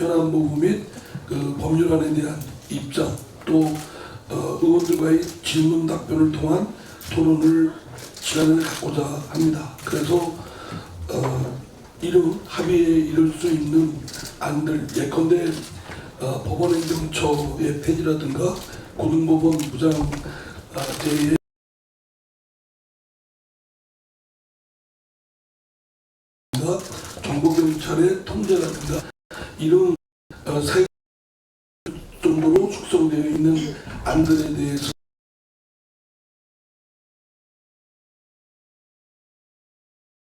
현안보고 및 그 법률안에 대한 입장 또 어, 의원들과의 질문 답변을 통한 토론을 시간을 갖고자 합니다. 그래서 어, 이런 합의에 이를 수 있는 안들 예컨대 어, 법원행정처의 폐지라든가 고등법원 부장 아, 제의 정보경찰의 통제라든가 이런 어, 사회 정도로 숙성되어 있는 안들에 대해서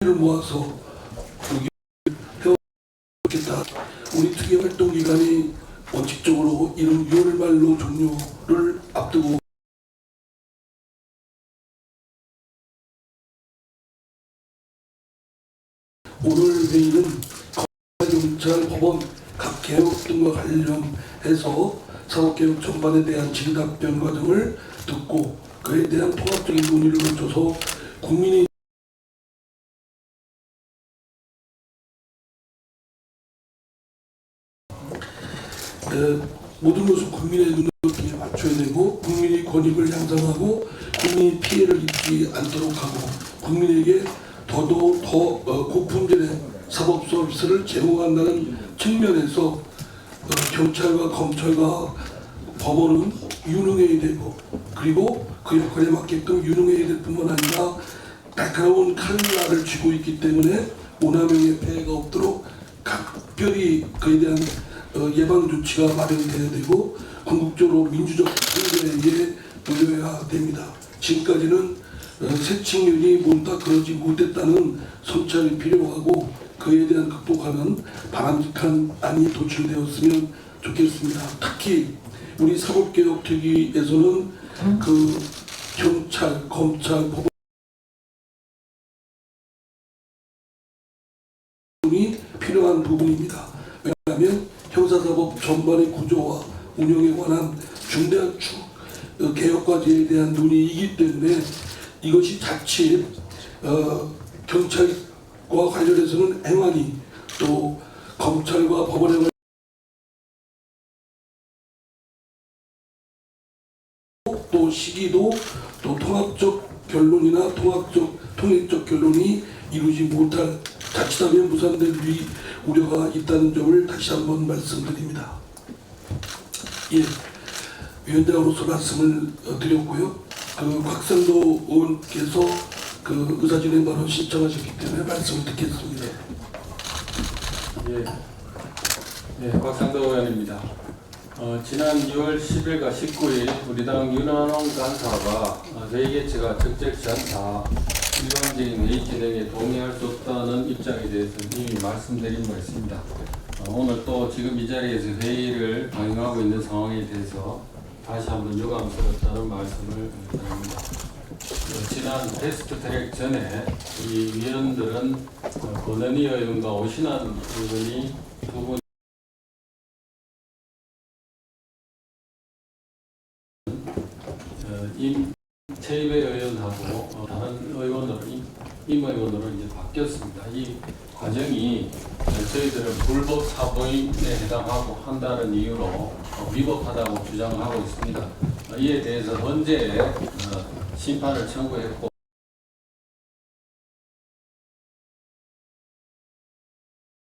를 모아서 해오겠다. 우리 특위 활동 기간이 원칙적으로 이런 6월 말로 종료를 앞두고 오늘 회의는 경찰 법원 각 개혁 등과 관련해서 사법개혁 전반에 대한 질의답변 과정을 듣고 그에 대한 통합적인 논의를 거쳐서 국민이 에, 모든 것을 국민의 눈높이에 맞춰야 되고 국민의 권익을 향상하고 국민이 피해를 입지 않도록 하고 국민에게 더더욱 더 어, 고품질의 사법 서비스를 제공한다는 측면에서 어, 경찰과 검찰과 법원은 유능해야 되고 그리고 그 역할에 맞게끔 유능해야 될 뿐만 아니라 날카로운 칼날을 쥐고 있기 때문에 오남용의 폐해가 없도록 각별히 그에 대한 어, 예방 조치가 마련돼야 되고 궁극적으로 민주적 통제에 놓여야 됩니다. 지금까지는 어, 세칙률이 뭔가 그러지 못했다는 성찰이 필요하고 그에 대한 극복하는 바람직한 안이 도출되었으면 좋겠습니다. 특히 우리 사법개혁 특위에서는 그 경찰, 검찰, 법원 이 필요한 부분입니다. 왜냐하면 형사사법 전반의 구조와 운영에 관한 중대한 축 어, 개혁 과제에 대한 논의이기 때문에 이것이 자칫 어, 경찰과 관련해서는 행안위 또 검찰과 법원에 또 시기도 또 통합적 결론이나 통합적 통일적 결론이 이루지 못할 자칫하면 무산될 위 우려가 있다는 점을 다시 한번 말씀드립니다. 예, 위원장으로서 말씀을 어, 드렸고요. 그 곽상도 의원께서 그 의사진행 발언 신청하셨기 때문에 말씀을 듣겠습니다. 예, 예, 곽상도 의원입니다. 어, 지난 6월 10일과 19일 우리 당 윤한홍 간사가 어, 회의 개최가 적절치 않다. 일방적인 회의 진행에 동의할 수 없다는 입장에 대해서 이미 말씀드린 바 있습니다. 어, 오늘 또 지금 이 자리에서 회의를 방영하고 있는 상황에 대해서 다시 한번 유감스럽다는 말씀을 드립니다. 어, 지난 테스트 트랙 전에 이 위원들은 어, 권은희 의원과 오신환 의원이 두분 어, 임 최이배 의원하고 어, 다른 의원으로 임, 임 의원으로 이제 바뀌었습니다. 이 과정이 어, 저희들은 불법 사보임에 해당하고 한다는 이유로 어, 위법하다고 주장하고 있습니다. 어, 이에 대해서 언제 어, 심판을 청구했고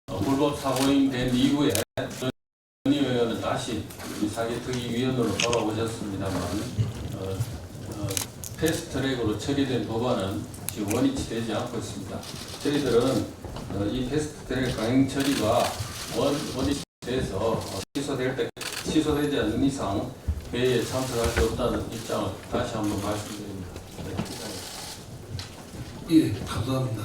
어, 불법 사보임 된 이후에 전희 의원은 다시 이 사개특위위원으로 돌아오셨습니다만 어, 어, 패스트트랙으로 처리된 법안은 지금 원위치 되지 않고 있습니다. 저희들은 어, 이 패스트트랙 강행 처리가 원, 원위치 돼서 어, 취소될 때 취소되지 않는 이상 회의에 참석할 수 없다는 입장을 다시 한번 말씀드립니다. 네, 예, 감사합니다.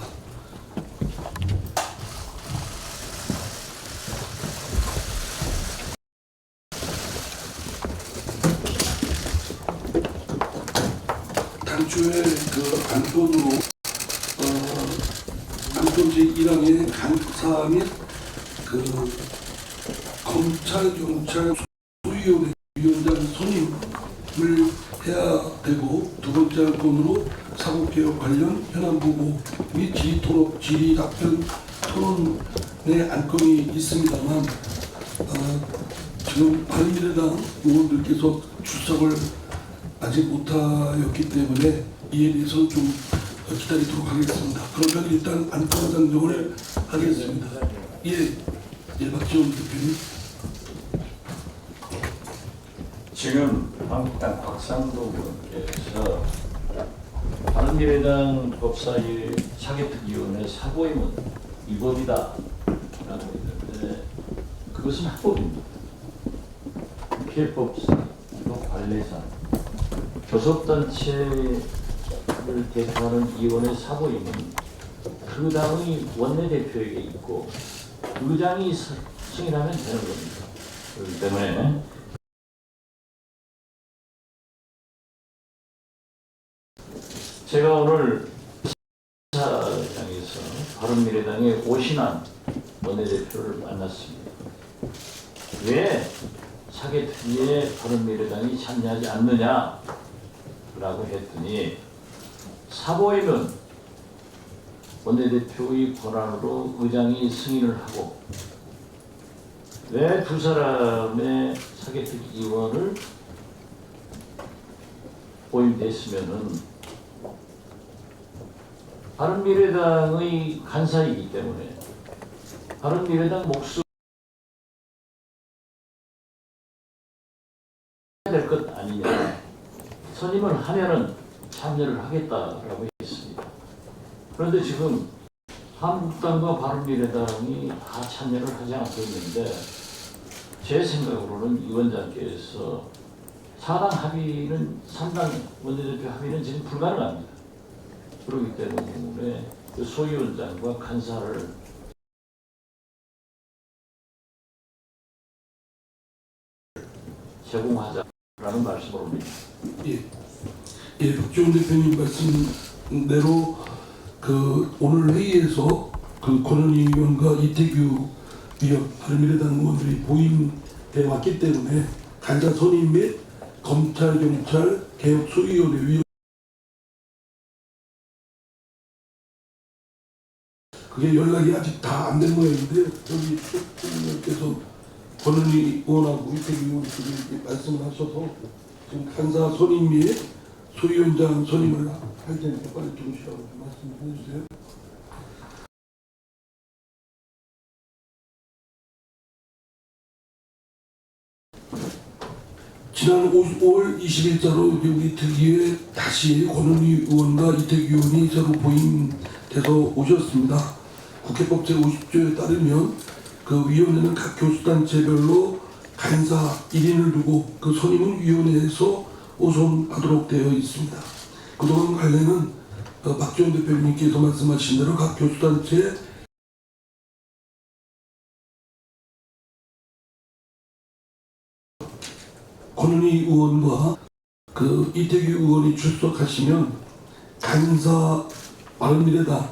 당초에 그 안건으로 어, 안건 제1항의 간사 및그 검찰 경찰 소위원회 위원장 선임을 해야 되고 두 번째 안건으로 사법 개혁 관련 현안 보고 및 토론, 질의 답변 토론의 안건이 있습니다만 아, 지금 바른미래당 의원들께서 출석을 아직 못하였기 때문에 이에 대해서 좀 기다리도록 하겠습니다. 그러면 일단 안건 상정을 하겠습니다. 예, 예, 박지원 대표님. 지금 한국당 박상도 의원께서 바른미래당 법사위 사개특위원회 사고임은 위법이다 라고 했는데 그것은 합법입니다. 피해법상, 관례상 교섭단체를 대표하는 위원회 사고임은 그 당의 원내대표에게 있고 의장이 서- 승인하면 되는 겁니다. 그렇기 때문에 제가 오늘 사장에서 바른미래당의 오신환 원내대표를 만났습니다. 왜 사개특위에 바른미래당이 참여하지 않느냐라고 했더니 사보임은 원내대표의 권한으로 의장이 승인을 하고 왜 두 사람의 사개특위 의원을 보임됐으면은 바른미래당의 간사이기 때문에 바른미래당 목숨 될 것 아니냐 선임을 하면은 참여를 하겠다라고 했습니다. 그런데 지금 한국당과 바른미래당이 다 참여를 하지 않고 있는데 제 생각으로는 위원장께서 사당 합의는 삼당 원내대표 합의는 지금 불가능합니다. 그렇기 때문에 그 소위원장과 간사를 제공하자라는 말씀을 옵니다. 예, 예, 박지원 대표님 말씀대로 그 오늘 회의에서 그 권은희 의원과 이태규 위원, 바른미래당 의원들이 보임돼 왔기 때문에 간사 선임 및 검찰 경찰 개혁 소위원회 위원 그게 연락이 아직 다 안 된 모양인데 여기 대표님께서 권은희 의원하고 이태규 이렇게 말씀을 하셔서 지금 간사 선임 및 소위원장 선임을 할 테니까 빨리 들으시라고 좀 말씀해 주세요. 지난 5월 20일자로 우리 특위에 다시 권은희 의원과 이태규 의원이 새로 보임돼서 오셨습니다. 국회법 제50조에 따르면 그 위원회는 각 교수단체별로 간사 1인을 두고 그 선임은 위원회에서 오선하도록 되어 있습니다. 그동안 관례는 어, 박지원 대표님께서 말씀하신 대로 각 교수단체 권은희 의원과 그 이태규 의원이 출석하시면 간사 바른미래당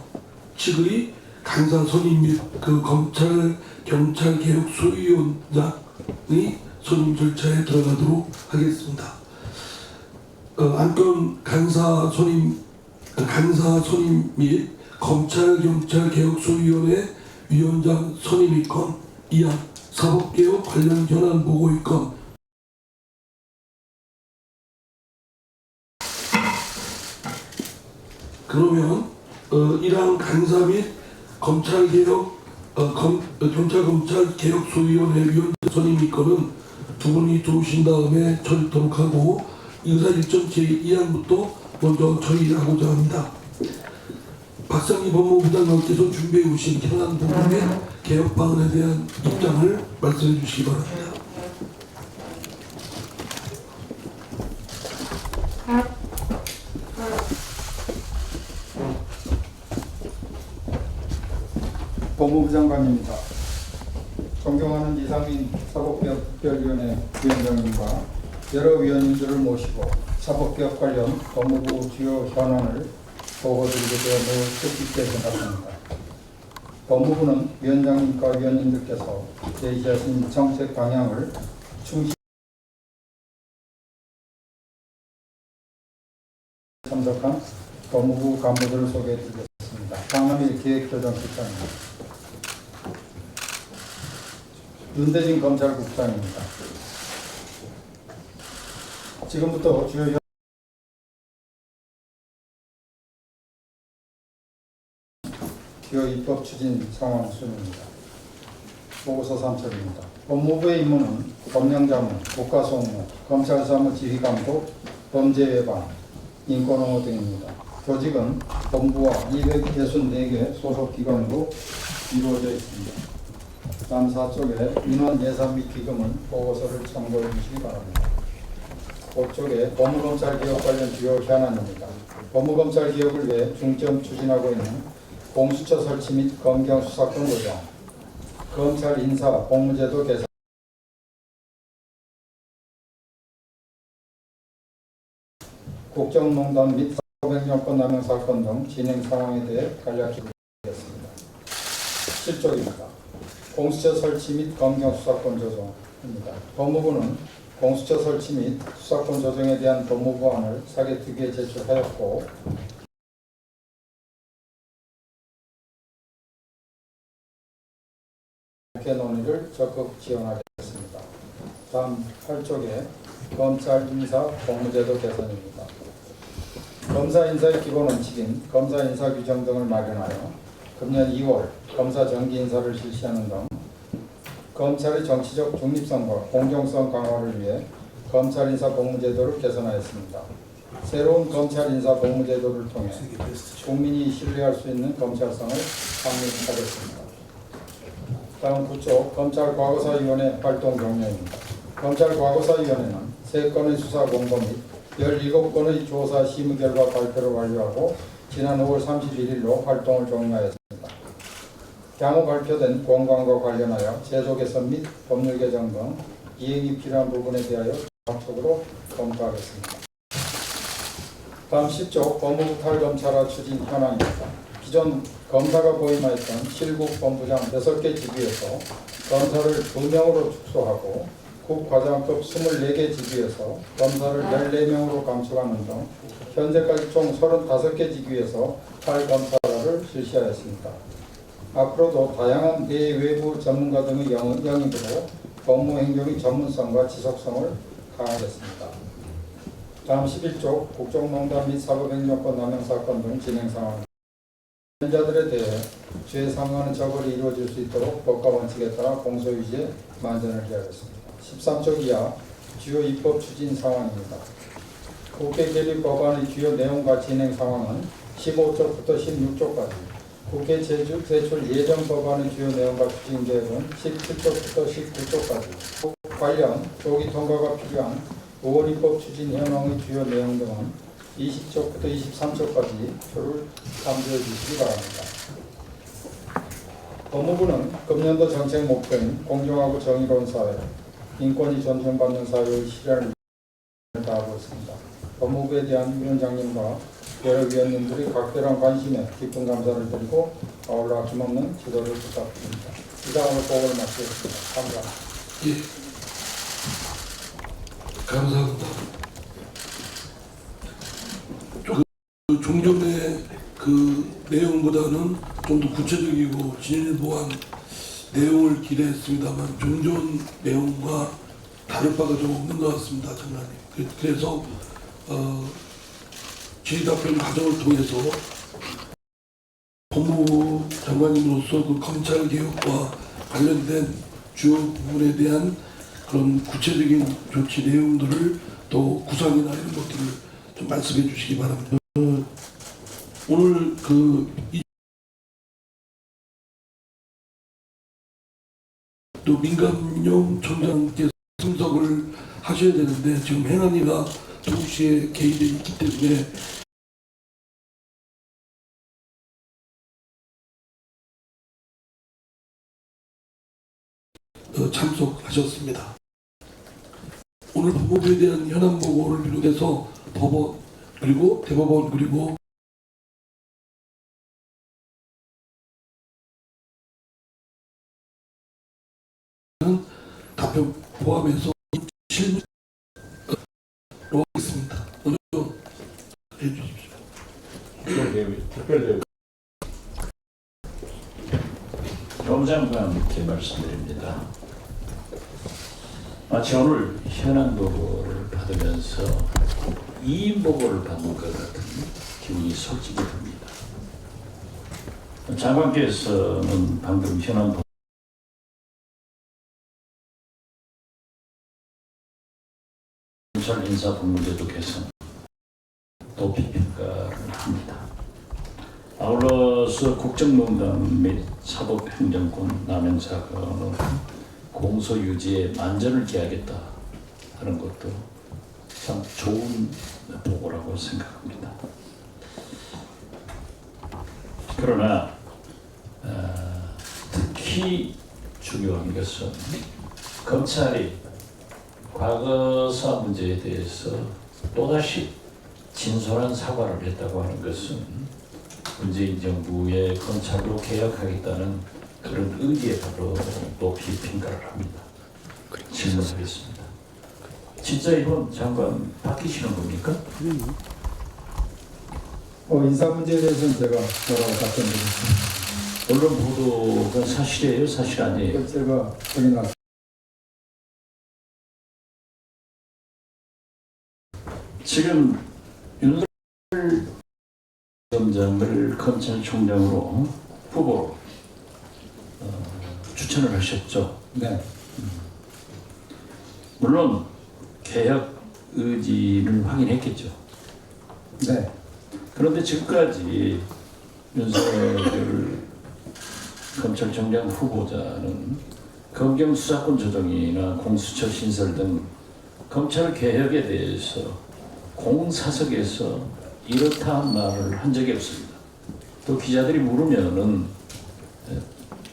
측의 간사 선임 및 그 검찰 경찰 개혁 소위원장의 선임 절차에 들어가도록 하겠습니다. 어, 안건 간사 선임 간사 선임 및 검찰 경찰 개혁 소위원회 위원장 선임 이 건 이안 사법개혁 관련 현안 보고의 건 그러면 어, 이러한 간사 및 검찰 개혁 어, 검, 어, 경찰 검찰 개혁 소위원회 위원 선임 건은 두 분이 들어오신 다음에 처리토록 하고 의사 일정 제 2항부터 먼저 처리하고자 합니다. 박상희 법무부 장관께서 준비해 오신 현안 부분 및 개혁 방안에 대한 입장을 말씀해 주시기 바랍니다. 법무부 장관입니다. 존경하는 이상민 사법개혁 특별위원회 위원장님과 여러 위원님들을 모시고 사법개혁 관련 법무부 주요 현안을 보고드리게 되어 매우 뜻깊게 생각합니다. 법무부는 위원장님과 위원님들께서 제시하신 정책 방향을 충실히 참석한 법무부 간부들을 소개해 드리겠습니다. 강남일 기획조정실장입니다. 윤대진 검찰국장입니다. 지금부터 주요 현- 기호 입법 추진 상황 순입니다. 보고서 3철입니다. 법무부의 임무는 법령자문, 국가소무, 검찰사무 지휘감독, 범죄 예방, 인권옹호 등입니다. 조직은 본부와 264개 소속기관으로 이루어져 있습니다. 다음 4쪽에 인원 예산 및 기금은 보고서를 참고해 주시기 바랍니다. 5쪽에 법무검찰 개혁 관련 주요 현안입니다. 법무검찰 개혁을 위해 중점 추진하고 있는 공수처 설치 및 검경 수사권 조정, 검찰 인사 복무제도 개선, 국정농단 및 사법행정권 남용 사건 등 진행 상황에 대해 간략히 드리겠습니다. 7쪽입니다. 공수처 설치 및 검경 수사권 조정입니다. 법무부는 공수처 설치 및 수사권 조정에 대한 법무부안을 사개 특위에 제출하였고 국회 논의를 적극 지원하겠습니다. 다음 8쪽에 검찰 인사 복무제도 개선입니다. 검사 인사의 기본 원칙인 검사 인사 규정 등을 마련하여 금년 2월 검사 정기 인사를 실시하는 등 검찰의 정치적 중립성과 공정성 강화를 위해 검찰 인사 복무제도를 개선하였습니다. 새로운 검찰 인사 복무제도를 통해 국민이 신뢰할 수 있는 검찰성을 확립하겠습니다. 다음 9조 검찰과거사위원회 활동 경례입니다. 검찰과거사위원회는 3건의 수사 공고 및 17건의 조사 심의 결과 발표를 완료하고 지난 5월 31일로 활동을 종료하였습니다. 향후 발표된 공관과 관련하여 제도 개선 및 법률 개정 등 이행이 필요한 부분에 대하여 종합적으로 검토하겠습니다. 다음 10조 법무부 탈검찰화 추진 현황입니다. 기존 검사가 보임하였던 실국 본부장 6개 직위에서 검사를 2명으로 축소하고 국과장급 24개 직위에서 검사를 14명으로 감축하는 등 현재까지 총 35개 직위에서 탈검찰화를 실시하였습니다. 앞으로도 다양한 내외부 전문가 등의 영- 영입으로 법무 행정의 전문성과 지속성을 강화하겠습니다. 다음 11조 국정농단 및 사법행정권 남용 사건 등 진행 상황 피해자들에 대해 죄 상하는 처벌이 이루어질 수 있도록 법과 원칙에 따라 공소유지에 만전을 기하겠습니다. 13조 이하 주요 입법 추진 상황입니다. 국회 개립 법안의 주요 내용과 진행 상황은 15조부터 16조까지 국회 제출, 제출 예정 법안의 주요 내용과 추진 계획은 17조부터 19조까지 관련 조기 통과가 필요한 5월 입법 추진 현황의 주요 내용 등은 20조부터 23조까지 표를 참조해 주시기 바랍니다. 법무부는 금년도 정책 목표인 공정하고 정의로운 사회, 인권이 존중받는 사회의 실현을 다하고 있습니다. 법무부에 대한 위원장님과 여러 위원님들이 각별한 관심에 깊은 감사를 드리고 아울러 아낌없는 지도를 부탁드립니다. 이상으로 보고를 마치겠습니다. 감사합니다. 예. 감사합니다. 좀그 종전의 그 내용보다는 좀 더 구체적이고 진일보한 내용을 기대했습니다만 종전 내용과 다를 바가 좀 없는 것 같습니다, 장관님. 그- 그래서 어, 질의답변 과정을 통해서 법무부 장관님으로서 그 검찰 개혁과 관련된 주요 부분에 대한 그런 구체적인 조치 내용들을 또 구상이나 이런 것들을 좀 말씀해 주시기 바랍니다. 어, 오늘 그, 또 민감용 총장께서 참석을 하셔야 되는데 지금 행안위가 동시에 개입돼 있기 때문에 어, 참석하셨습니다. 오늘 법무부에 대한 현안 보고를 비롯해서 법원 그리고 대법원 그리고 답변 포함해서 실무로 하겠습니다. 먼저 해주십시오. 특별대우 검장관께 말씀드립니다. 마치 오늘 현안 보고를 받으면서 이인 보고를 받는 것 같은 기분이 솔직히 듭니다. 장관께서는 방금 현안 보고 인사 법무제도 개선 도피 평가를 합니다. 아울러서 국정농단 및 사법행정권 남용 사건은 공소 유지에 만전을 기하겠다 하는 것도 참 좋은 보고라고 생각합니다. 그러나 어, 특히 중요한 것은 검찰이 과거사 문제에 대해서 또다시 진솔한 사과를 했다고 하는 것은 문재인 정부의 검찰로 개혁하겠다는 그런 의지에 바로 높이 평가를 합니다. 질문하겠습니다. 진짜 이번 장관 바뀌시는 겁니까? 어, 인사 문제에 대해서는 제가 뭐라고 답변드리겠습니다. 언론 보도가 사실이에요, 사실 아니에요? 제가 확인할 지금 윤석 열 점장을 검찰총장으로 후보로 어, 추천을 하셨죠. 네, 물론 개혁 의지를 확인했겠죠. 네, 그런데 지금까지 윤석열 검찰총장 후보자는 검경 수사권 조정이나 공수처 신설 등 검찰 개혁에 대해서 공사석에서 이렇다 한 말을 한 적이 없습니다. 또 기자들이 물으면은 에,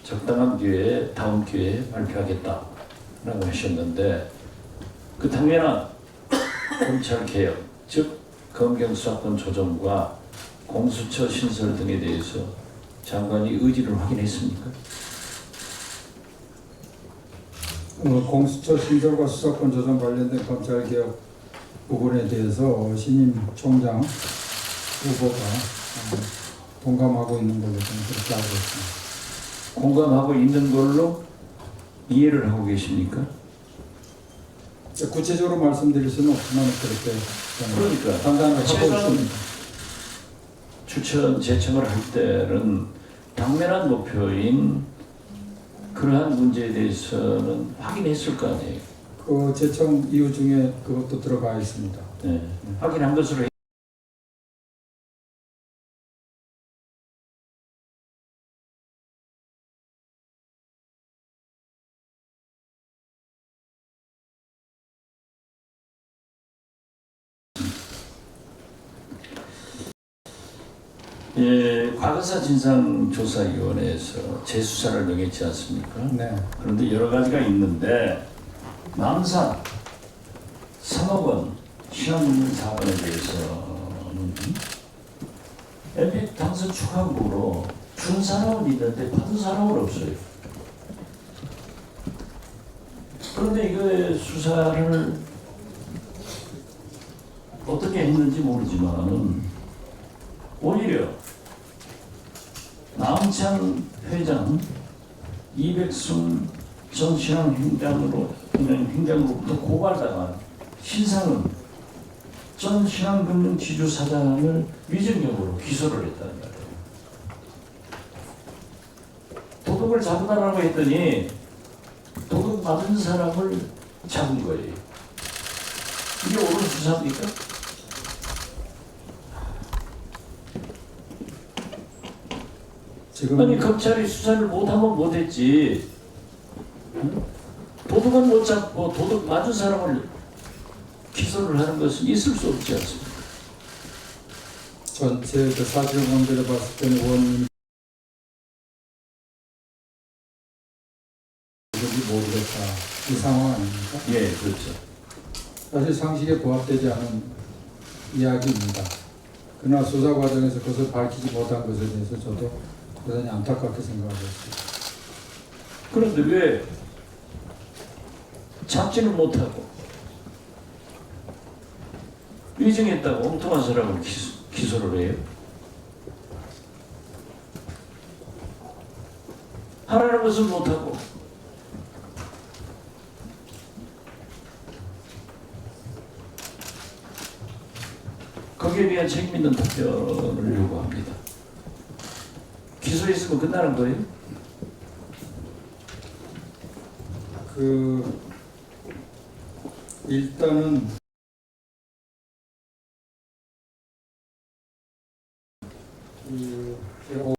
적당한 기회에 다음 기회에 발표하겠다라고 하셨는데 그 당연한 검찰 개혁 즉 검경 수사권 조정과 공수처 신설 등에 대해서 장관이 의지를 확인했습니까? 어, 공수처 신설과 수사권 조정 관련된 검찰 개혁 부분에 대해서 신임 총장 후보가 어, 동감하고 있는 걸로 저는 그렇게 알고 있습니다. 공감하고 있는 걸로 이해를 하고 계십니까? 구체적으로 말씀드릴 수는 없지만 그렇게 그러니까 판단을 하고 있습니다. 추천 제청을 할 때는 당면한 목표인 그러한 문제에 대해서는 확인했을 거 아니에요. 그 제청 이유 중에 그것도 들어가 있습니다. 네. 확인한 것으로 예, 과거사 진상조사위원회에서 재수사를 명했지 않습니까? 네, 그런데 여러 가지가 있는데 남산 3억 원 신한문문 사건에 대해서는 MP 당선 축하금으로 준 사람은 있는데 받은 사람은 없어요. 그런데 이거의 수사를 어떻게 했는지 모르지만 오히려 남창 회장 이백순 전 신앙 행장으로 행장으로부터 고발당한 신상은 전 신앙금융 지주 사장을 위증력으로 기소를 했다는 말이에요. 도둑을 잡으라고 했더니 도둑 맞은 사람을 잡은 거예요. 이게 옳은 수사입니까? 지금 아니 검찰이 수사를 못하면 못했지. 응? 도둑은 못 잡고 도둑 맞은 사람을 기소를 하는 것은 있을 수 없지 않습니까? 전체 그 사실 관계를 봤을 때는 원인이 모르겠다 이 상황 아닙니까? 예, 그렇죠. 사실 상식에 부합되지 않은 이야기입니다. 그러나 수사 과정에서 그것을 밝히지 못한 것에 대해서 저도 대단히 안타깝게 생각하고 있습니다. 그런데 왜 잡지를 못하고 위증했다고 엉뚱한 사람을 기소, 를 해요? 하라는 것을 못하고 거기에 대한 책임 있는 답변을 요구합니다. 기소했으면 끝나는 거예요? 그 일단은 그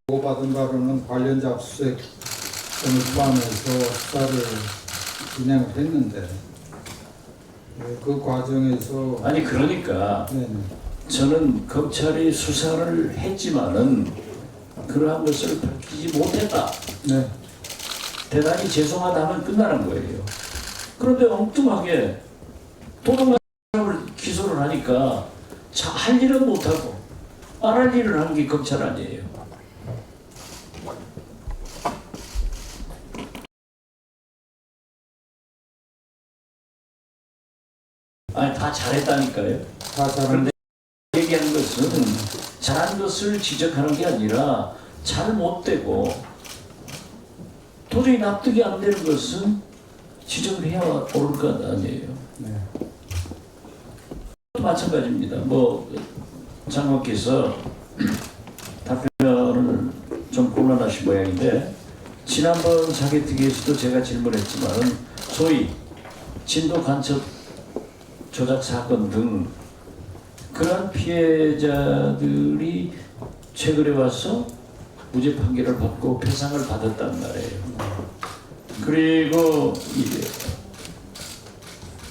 오고받은 바로는 관련자 압수수색 등을 포함해서 수사를 진행을 했는데 예, 그 과정에서 아니 그러니까 네, 저는 검찰이 수사를 했지만은 그러한 것을 밝히지 못했다. 네, 대단히 죄송하다면 끝나는 거예요. 그런데 엉뚱하게 도둑만 사람을 기소를 하니까 자, 할 일은 못하고 안 할 일을 하는 게 검찰 아니에요. 아니 다 잘했다니까요. 다 잘한 그런데 얘기하는 것은 잘한 것을 지적하는 게 아니라 잘못되고 도저히 납득이 안 되는 것은 지적을 해야 옳을 것 아니에요. 네, 마찬가지입니다. 뭐 장관께서 답변을 좀 곤란하신 모양인데 지난번 사개특위에서도 제가 질문했지만 소위 진도 간첩 조작 사건 등 그러한 피해자들이 최근에 와서 무죄 판결을 받고 배상을 받았단 말이에요. 그리고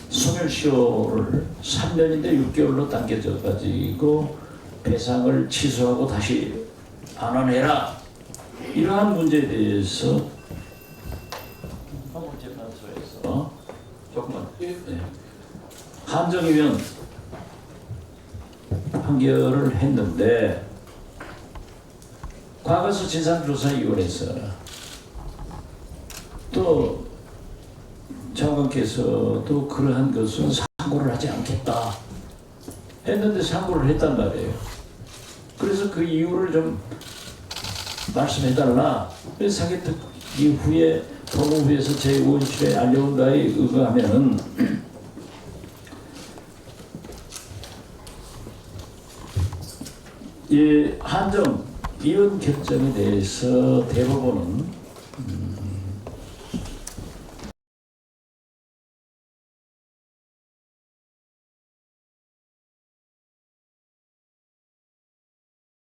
소멸시효를 3년인데 6개월로 당겨져 가지고 배상을 취소하고 다시 반환해라 이러한 문제에 대해서 헌법재판소에서 조금만 예. 네. 한정이면 판결을 했는데 과거서 진상조사위원회에서 또 장관께서도 그러한 것은 상고를 하지 않겠다 했는데 상고를 했단 말이에요. 그래서 그 이유를 좀 말씀해달라. 사개특 이후에 법무부에서 제 의원실에 알려온 바에 의거하면 이 한정 이혼 결정에 대해서 대법원은 음,